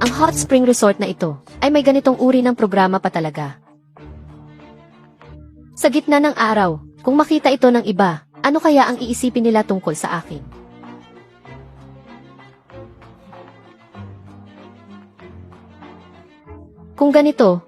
Ang hot spring resort na ito ay may ganitong uri ng programa pa talaga. Sa gitna ng araw, kung makita ito ng iba, ano kaya ang iisipin nila tungkol sa akin? Kung ganito,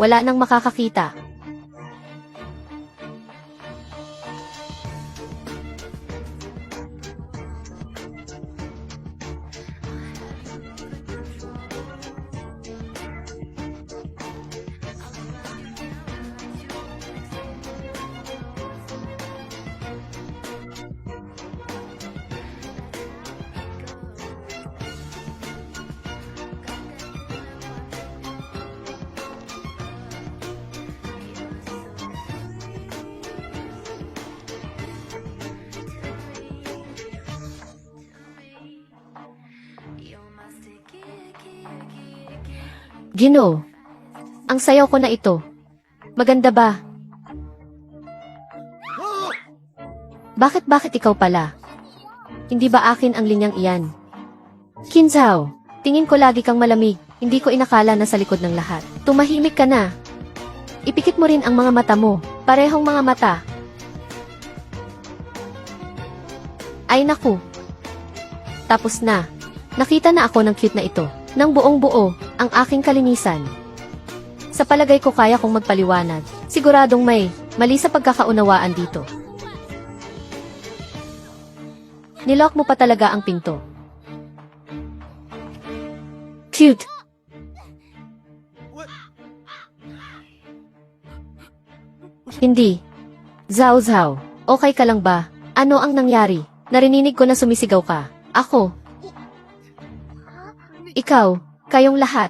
wala nang makakakita. Gino, ang sayaw ko na ito. Maganda ba? Bakit bakit ikaw pala? Hindi ba akin ang linyang iyan? Kinzao, tingin ko lagi kang malamig. Hindi ko inakala na sa likod ng lahat. Tumahimik ka na. Ipikit mo rin ang mga mata mo. Parehong mga mata. Ay naku. Tapos na. Nakita na ako ng cute na ito. Nang buong buo, ang aking kalinisan. Sa palagay ko kaya kong magpaliwanag. Siguradong may mali sa pagkakaunawaan dito. Nilock mo pa talaga ang pinto. Cute. Hindi. Zao Zao, okay ka lang ba? Ano ang nangyari? Narinig ko na sumisigaw ka. Ako. Ikaw, kayong lahat.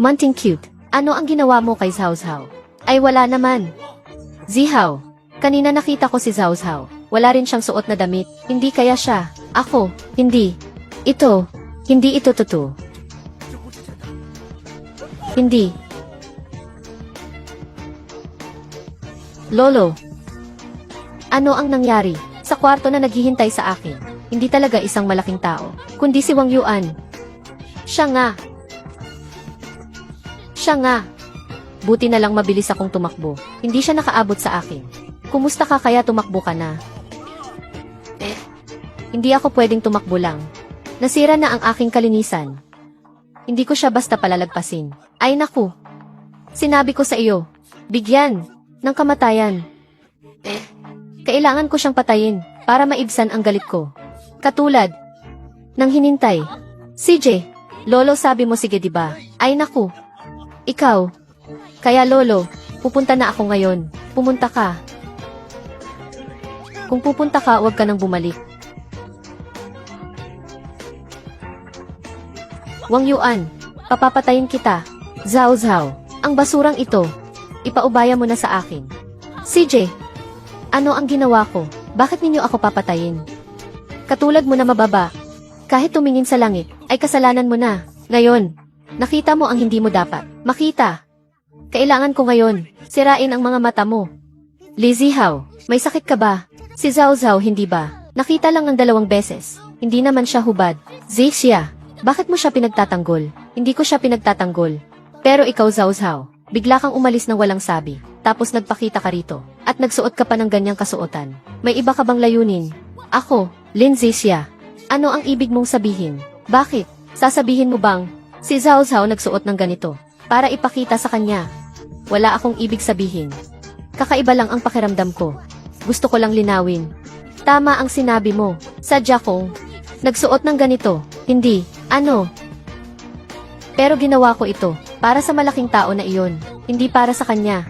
Munting cute. Ano ang ginawa mo kay Zhao Zhao? Ay wala naman. Zihao, kanina nakita ko si Zhao Zhao. Wala rin siyang suot na damit. Hindi kaya siya. Ako, hindi. Ito, hindi ito totoo. Hindi. Lolo, ano ang nangyari? Kwarto na naghihintay sa akin, hindi talaga isang malaking tao, kundi si Wang Yuan. Siya nga. Siya nga. Buti na lang mabilis akong tumakbo. Hindi siya nakaabot sa akin. Kumusta ka kaya tumakbo ka na? Eh, hindi ako pwedeng tumakbo lang. Nasira na ang aking kalinisan. Hindi ko siya basta palalagpasin. Ay naku. Sinabi ko sa iyo, bigyan ng kamatayan. Eh, kailangan ko siyang patayin para maibsan ang galit ko. Katulad ng hinintay. CJ, Lolo sabi mo sige 'di ba? Ay naku. Ikaw. Kaya Lolo, pupunta na ako ngayon. Pumunta ka. Kung pupunta ka, huwag ka nang bumalik. Wang Yuan, papapatayin kita. Zhao Zhao, ang basurang ito. Ipaubaya mo na sa akin. CJ, ano ang ginawa ko? Bakit ninyo ako papatayin? Katulad mo na mababa. Kahit tumingin sa langit, ay kasalanan mo na. Ngayon, nakita mo ang hindi mo dapat. Makita. Kailangan ko ngayon, sirain ang mga mata mo. Lizzie How, may sakit ka ba? Si Zhao Zhao hindi ba? Nakita lang ng dalawang beses. Hindi naman siya hubad. Zixia, bakit mo siya pinagtatanggol? Hindi ko siya pinagtatanggol. Pero ikaw Zhao Zhao, bigla kang umalis ng walang sabi. Tapos nagpakita ka rito. At nagsuot ka pa ng ganyang kasuotan. May iba ka bang layunin? Ako, Lin Zixia. Ano ang ibig mong sabihin? Bakit? Sasabihin mo bang, si Zhao Zhao nagsuot ng ganito? Para ipakita sa kanya. Wala akong ibig sabihin. Kakaiba lang ang pakiramdam ko. Gusto ko lang linawin. Tama ang sinabi mo. Sadya kong nagsuot ng ganito. Hindi. Ano? Pero ginawa ko ito para sa malaking tao na iyon. Hindi para sa kanya.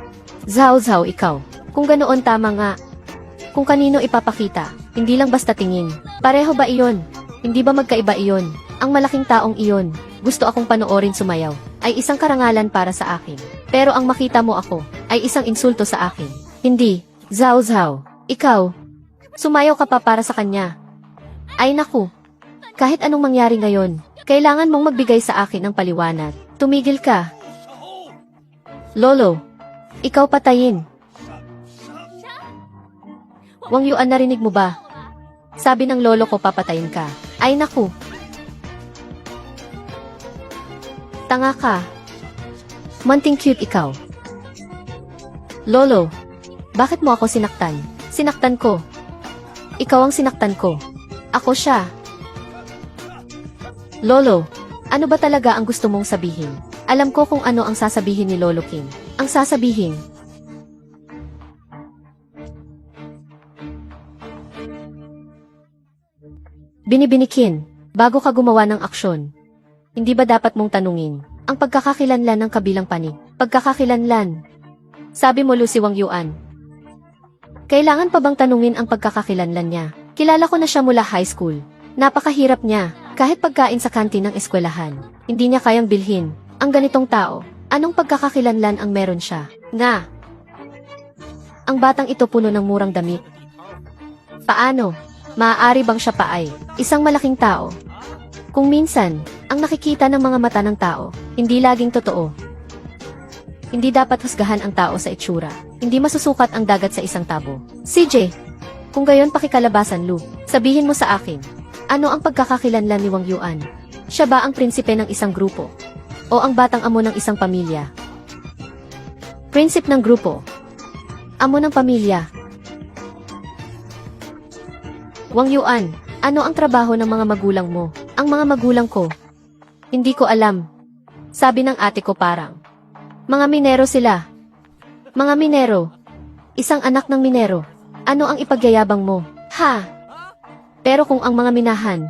Zhao Zhao ikaw. Kung ganoon tama nga. Kung kanino ipapakita. Hindi lang basta tingin. Pareho ba iyon? Hindi ba magkaiba iyon? Ang malaking taong iyon. Gusto akong panoorin sumayaw. Ay isang karangalan para sa akin. Pero ang makita mo ako ay isang insulto sa akin. Hindi. Zhao Zhao. Ikaw. Sumayaw ka pa para sa kanya. Ay naku. Kahit anong mangyari ngayon, kailangan mong magbigay sa akin ng paliwanag. Tumigil ka. Lolo, Ikaw patayin. Wang Yuan narinig mo ba? Sabi ng lolo ko papatayin ka. Ay naku. Tanga ka. Manting cute ikaw. Lolo, bakit mo ako sinaktan? Sinaktan ko. Ikaw ang sinaktan ko. Ako siya. Lolo, ano ba talaga ang gusto mong sabihin? Alam ko kung ano ang sasabihin ni Lolo King. Ang sasabihin, Binibinikin, bago ka gumawa ng aksyon. Hindi ba dapat mong tanungin, ang pagkakakilanlan ng kabilang panig? Pagkakakilanlan. Sabi mo Lucy Wang Yuan. Kailangan pa bang tanungin ang pagkakakilanlan niya? Kilala ko na siya mula high school. Napakahirap niya, kahit pagkain sa kantin ng eskwelahan. Hindi niya kayang bilhin. Ang ganitong tao, anong pagkakakilanlan ang meron siya? Nga. Ang batang ito puno ng murang damit. Paano? Maaari bang siya pa ay isang malaking tao? Kung minsan, ang nakikita ng mga mata ng tao, hindi laging totoo. Hindi dapat husgahan ang tao sa itsura. Hindi masusukat ang dagat sa isang tabo. CJ, kung gayon pakikalabasan Lu, sabihin mo sa akin, ano ang pagkakakilanlan ni Wang Yuan? Siya ba ang prinsipe ng isang grupo? O ang batang amo ng isang pamilya? Prinsip ng grupo. Amo ng pamilya. Wang Yuan, ano ang trabaho ng mga magulang mo? Ang mga magulang ko. Hindi ko alam. Sabi ng ate ko parang. Mga minero sila. Mga minero. Isang anak ng minero. Ano ang ipagyayabang mo? Ha? Pero kung ang mga minahan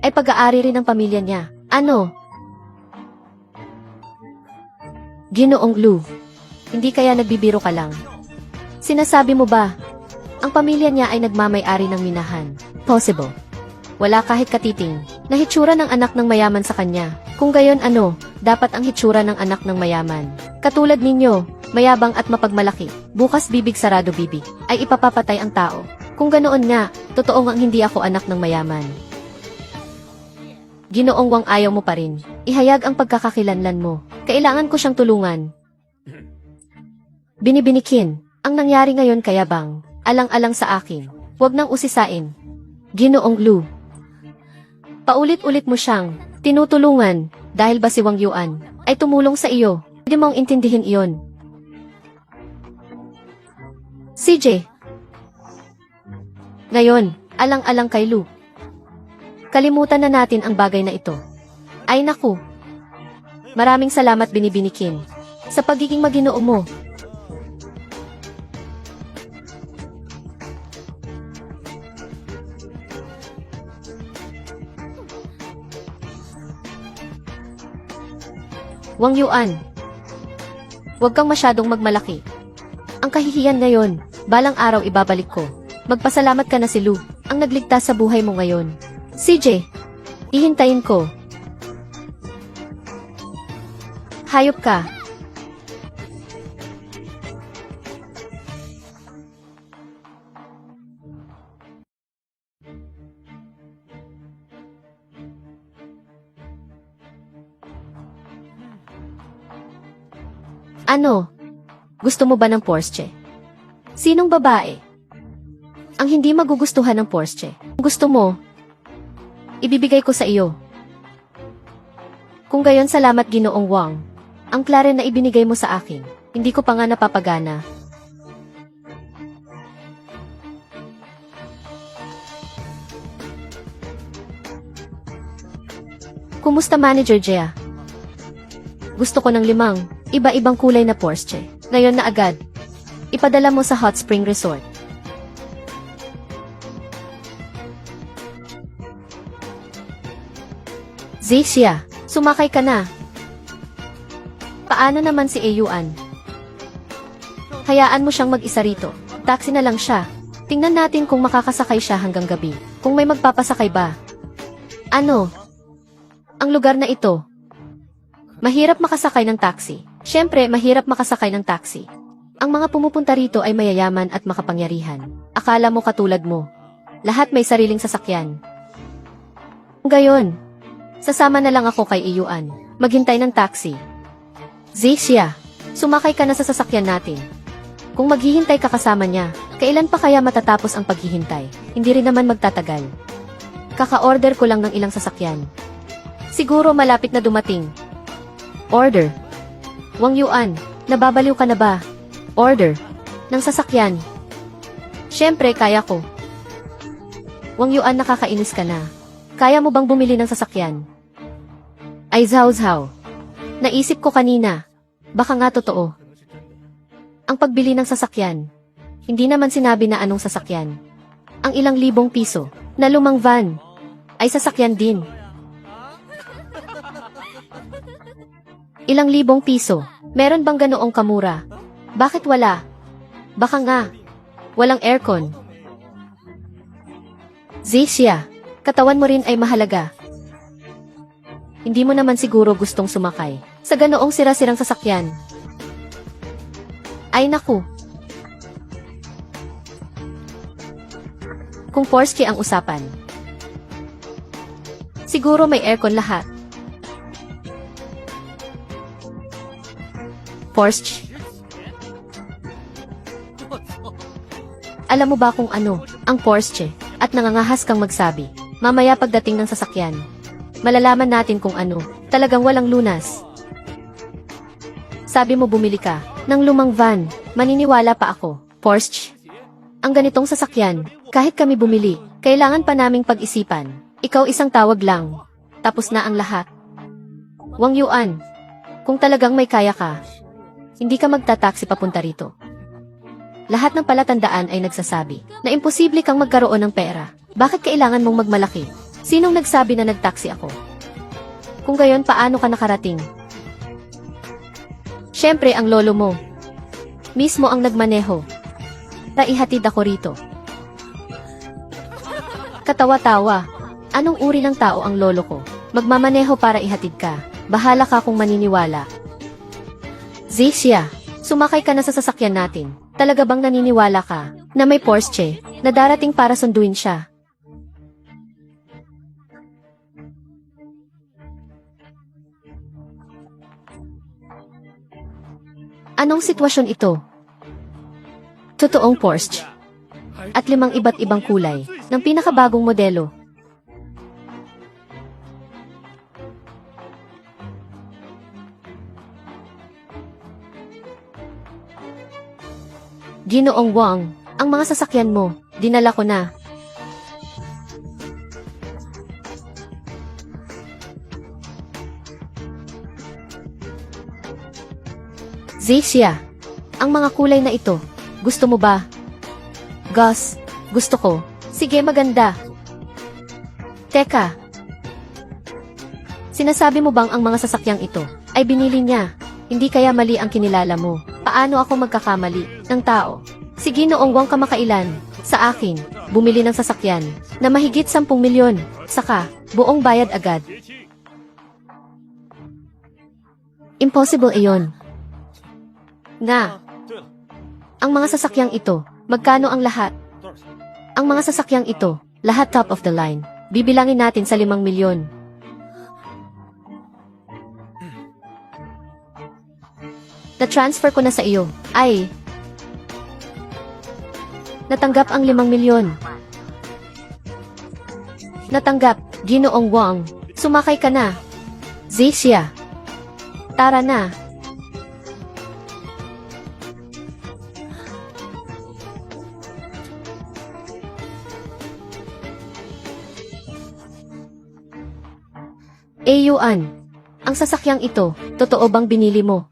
ay pag-aari rin ng pamilya niya, ano? Ginoong Lu, hindi kaya nagbibiro ka lang. Sinasabi mo ba, ang pamilya niya ay nagmamay-ari ng minahan? Possible. Wala kahit katiting na hitsura ng anak ng mayaman sa kanya. Kung gayon ano, dapat ang hitsura ng anak ng mayaman. Katulad ninyo, mayabang at mapagmalaki, bukas bibig sarado bibig, ay ipapapatay ang tao. Kung ganoon nga, totoo ngang hindi ako anak ng mayaman. Ginoong wang ayaw mo pa rin. Ihayag ang pagkakakilanlan mo. Kailangan ko siyang tulungan. Binibinikin, ang nangyari ngayon kaya bang, alang-alang sa akin, huwag nang usisain. Ginoong Lu. Paulit-ulit mo siyang tinutulungan dahil ba si Wang Yuan ay tumulong sa iyo. Hindi mong intindihin iyon. CJ. Ngayon, alang-alang kay Lu. Kalimutan na natin ang bagay na ito. Ay naku. Maraming salamat binibinikin sa pagiging maginoo mo. Wang Yuan. Huwag kang masyadong magmalaki. Ang kahihiyan ngayon, balang araw ibabalik ko. Magpasalamat ka na si Lu, ang nagligtas sa buhay mo ngayon. CJ, ihintayin ko. Hayop ka. Ano? Gusto mo ba ng Porsche? Sinong babae? Ang hindi magugustuhan ng Porsche. Gusto mo? Ibibigay ko sa iyo. Kung gayon salamat ginoong Wang. Ang klare na ibinigay mo sa akin. Hindi ko pa nga napapagana. Kumusta Manager Jea? Gusto ko ng limang, iba-ibang kulay na Porsche. Ngayon na agad. Ipadala mo sa Hot Spring Resort. Zixia, sumakay ka na. Paano naman si Eyuan? Hayaan mo siyang mag-isa rito. Taxi na lang siya. Tingnan natin kung makakasakay siya hanggang gabi. Kung may magpapasakay ba. Ano? Ang lugar na ito. Mahirap makasakay ng taxi. Siyempre, mahirap makasakay ng taxi. Ang mga pumupunta rito ay mayayaman at makapangyarihan. Akala mo katulad mo. Lahat may sariling sasakyan. Gayon, sasama na lang ako kay Iyuan. Maghintay ng taxi. Zixia, sumakay ka na sa sasakyan natin. Kung maghihintay ka kasama niya, kailan pa kaya matatapos ang paghihintay? Hindi rin naman magtatagal. Kaka-order ko lang ng ilang sasakyan. Siguro malapit na dumating. Order. Wang Yuan, nababaliw ka na ba? Order. Ng sasakyan. Siyempre, kaya ko. Wang Yuan, nakakainis ka na. Kaya mo bang bumili ng sasakyan? Ay Zhao. Naisip ko kanina. Baka nga totoo. Ang pagbili ng sasakyan. Hindi naman sinabi na anong sasakyan. Ang ilang libong piso na lumang van ay sasakyan din. Ilang libong piso. Meron bang ganoong kamura? Bakit wala? Baka nga. Walang aircon. Zixia, katawan mo rin ay mahalaga. Hindi mo naman siguro gustong sumakay sa ganoong sira-sirang sasakyan. Ay naku. Kung Porsche ang usapan. Siguro may aircon lahat. Porsche. Alam mo ba kung ano ang Porsche at nangangahas kang magsabi? Mamaya pagdating ng sasakyan, malalaman natin kung ano, talagang walang lunas. Sabi mo bumili ka ng lumang van, maniniwala pa ako. Porsche. Ang ganitong sasakyan, kahit kami bumili, kailangan pa naming pag-isipan. Ikaw isang tawag lang. Tapos na ang lahat. Wang Yuan, kung talagang may kaya ka, hindi ka magtataksi papunta rito. Lahat ng palatandaan ay nagsasabi na imposible kang magkaroon ng pera. Bakit kailangan mong magmalaki? Sinong nagsabi na nagtaksi ako? Kung gayon, paano ka nakarating? Siyempre, ang lolo mo. Mismo ang nagmaneho. Naihatid ako rito. Katawa-tawa. Anong uri ng tao ang lolo ko? Magmamaneho para ihatid ka. Bahala ka kung maniniwala. Zixia, sumakay ka na sa sasakyan natin. Talaga bang naniniwala ka na may Porsche na darating para sunduin siya? Anong sitwasyon ito? Totoong Porsche. At limang iba't ibang kulay ng pinakabagong modelo. Ginoong Wang, ang mga sasakyan mo, dinala ko na. Zixia, ang mga kulay na ito, gusto mo ba? Gus, gusto ko. Sige, maganda. Teka. Sinasabi mo bang ang mga sasakyang ito ay binili niya? Hindi kaya mali ang kinilala mo? Paano ako magkakamali ng tao? Sige noong wang kamakailan, sa akin, bumili ng sasakyan na mahigit 10 milyon, saka buong bayad agad. Impossible iyon. Nga, ang mga sasakyang ito, magkano ang lahat? Ang mga sasakyang ito, lahat top of the line. Bibilangin natin sa 5 milyon. Na-transfer ko na sa iyo. Ay. Natanggap ang 5 milyon. Natanggap, Ginoong Wang. Sumakay ka na. Zixia. Tara na. Eh, Eyuan, ang sasakyang ito, totoo bang binili mo?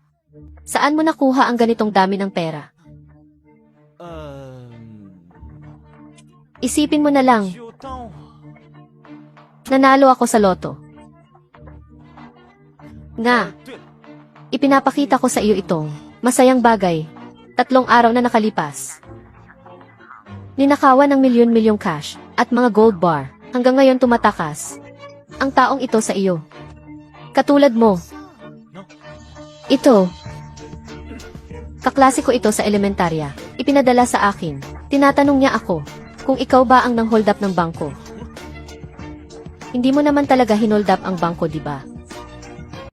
Saan mo nakuha ang ganitong dami ng pera? Isipin mo na lang, nanalo ako sa loto. Nga, ipinapakita ko sa iyo itong masayang bagay, tatlong araw na nakalipas. Ninakawan ng milyon-milyong cash at mga gold bar, hanggang ngayon tumatakas, ang taong ito sa iyo. Katulad mo. Ito. Kaklase ko ito sa elementarya. Ipinadala sa akin. Tinatanong niya ako kung ikaw ba ang nang hold up ng bangko. Hindi mo naman talaga hinold up ang bangko, di ba?